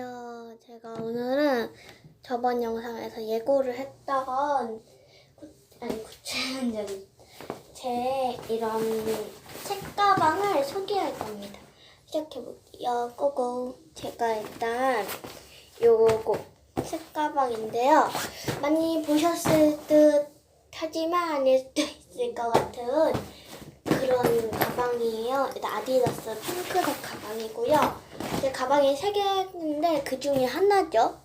제가 오늘은 저번 영상에서 예고를 했다던 구- 아니 구체적인 제 이런 책 가방을 소개할 겁니다. 시작해 볼게요. 고고. 제가 일단 요거 책 가방인데요. 많이 보셨을 듯 하지만 아닐 수도 있을 것 같은 그런 가방이에요. 일단 아디다스 핑크색 가방이고요. 제 가방이 세 개인데 그 중에 하나죠.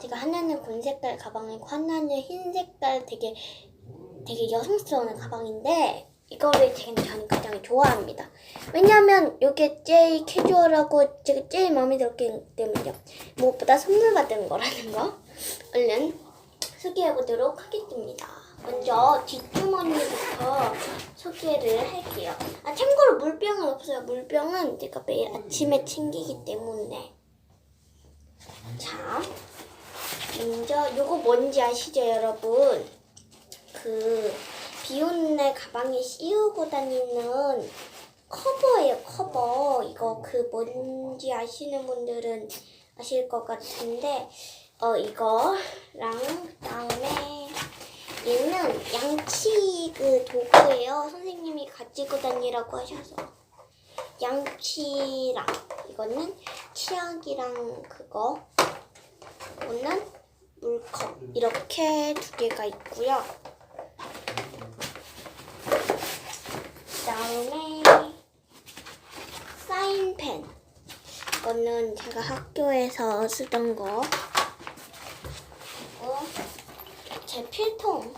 제가 하나는 곤 색깔 가방이고 하나는 흰 색깔 되게 되게 여성스러운 가방인데 이거를 제가 저는 가장 좋아합니다. 왜냐하면 이게 제일 캐주얼하고 제가 제일 마음에 들었기 때문이요. 무엇보다 선물 받은 거라는 거. 얼른 소개해 보도록 하겠습니다. 먼저 뒷주머니부터 소개를 할게요. 아 참고로 물병은 없어요. 물병은 제가 매일 아침에 챙기기 때문에. 자, 먼저 요거 뭔지 아시죠, 여러분? 그 비 오는 날 가방에 씌우고 다니는 커버예요, 커버. 이거 그 뭔지 아시는 분들은 아실 것 같은데, 어 이거랑 그 다음에 얘는 양치 그 도구예요. 선생님이 가지고 다니라고 하셔서. 양치랑 이거는 치약이랑 그거. 이거는 물컵. 이렇게 두 개가 있고요. 그다음에 사인펜. 이거는 제가 학교에서 쓰던 거 그리고 제 필통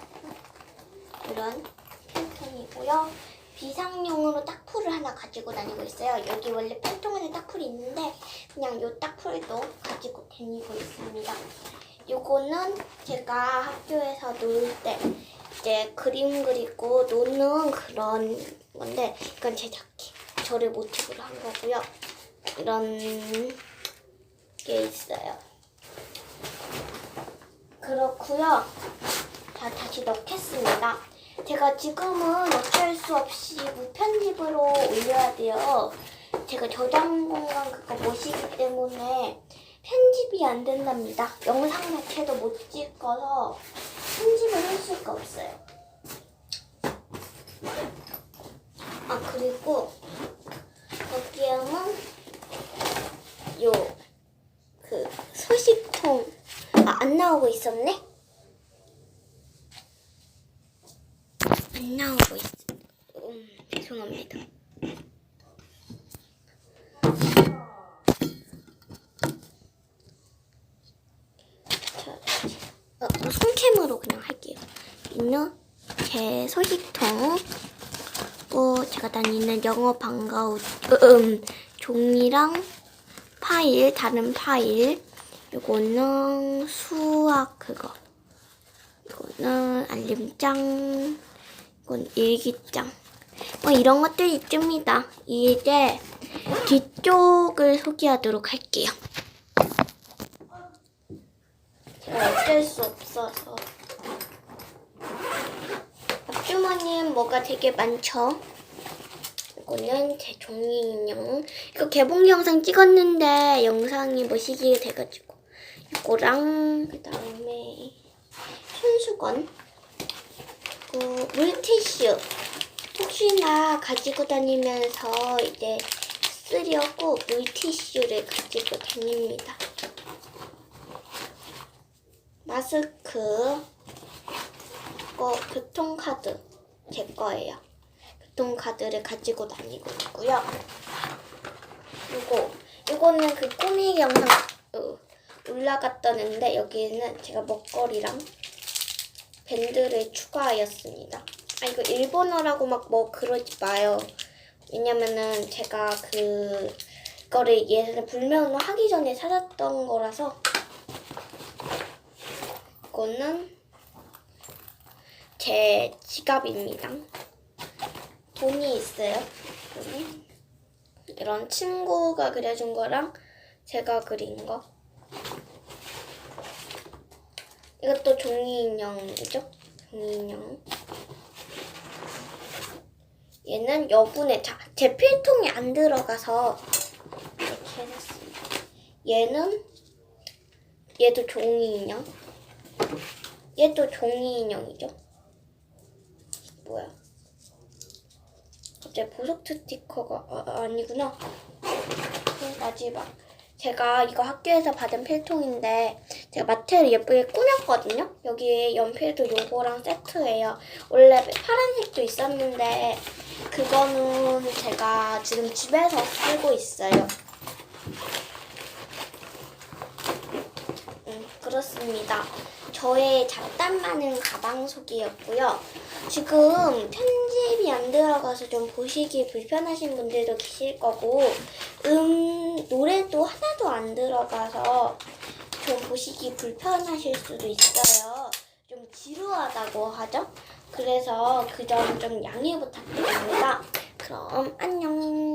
이런 필통이고요. 비상용으로 딱풀을 하나 가지고 다니고 있어요. 여기 원래 필통에는 딱풀이 있는데 그냥 요 딱풀도 가지고 다니고 있습니다. 요거는 제가 학교에서 놀 때 이제 그림 그리고 노는 그런 건데 이건 제 자켓 저를 모티브로 한 거고요. 이런 게 있어요. 그렇고요. 자, 다시 넣겠습니다. 제가 지금은 어쩔 수 없이 무편집으로 올려야 돼요. 제가 저장 공간 그거 못이기 때문에 편집이 안 된답니다. 영상 자체도 못 찍어서 편집을 할 수가 없어요. 아, 그리고 여기에는 요, 그, 소식통. 아, 안 나오고 있었네? 안 나오고 있어. 음, 죄송합니다. 자, 어, 어, 손캠으로 그냥 할게요. 있는 제 소식통. 또 제가 다니는 영어 방과 후 음, 종이랑 파일, 다른 파일. 요거는 수학 그거. 이거는 알림장. 이건 일기장. 뭐 이런 것들이 있습니다. 이제 뒤쪽을 소개하도록 할게요. 제가 어쩔 수 없어서. 앞주머니엔 뭐가 되게 많죠? 이거는 제 종이 인형. 이거 개봉 영상 찍었는데 영상이 뭐 시기가 돼가지고. 이거랑 그 다음에 손수건. 그리고 물티슈. 혹시나 가지고 다니면서 이제 쓰려고 물티슈를 가지고 다닙니다. 마스크. 이거 교통카드 제 거예요. 교통카드를 가지고 다니고 있고요. 이거 이거는 그 꾸미기 영상 어, 올라갔다는데 여기에는 제가 먹거리랑 밴드를 추가하였습니다. 아 이거 일본어라고 막 뭐 그러지 마요. 왜냐면은 제가 그 거를 예전에 불매운동 하기 전에 찾았던 거라서 이거는 제 지갑입니다. 돈이 있어요. 여기. 이런 친구가 그려준 거랑 제가 그린 거. 이것도 종이 인형이죠? 종이 인형. 얘는 여분의 자, 제 필통이 안 들어가서 이렇게 해놨습니다. 얘는 얘도 종이 인형. 얘도 종이 인형이죠. 뭐야? 갑자기 보석 스티커가 아, 아니구나. 네, 마지막. 제가 이거 학교에서 받은 필통인데 제가 마트를 예쁘게 꾸몄거든요. 여기 연필도 요거랑 세트예요. 원래 파란색도 있었는데 그거는 제가 지금 집에서 쓰고 있어요. 음, 그렇습니다. 저의 잡담 많은 가방 소개였고요. 지금 편집이 안 들어가서 좀 보시기 불편하신 분들도 계실 거고, 음, 노래도 하나도 안 들어가서 좀 보시기 불편하실 수도 있어요. 좀 지루하다고 하죠? 그래서 그 점 좀 양해 부탁드립니다. 그럼 안녕.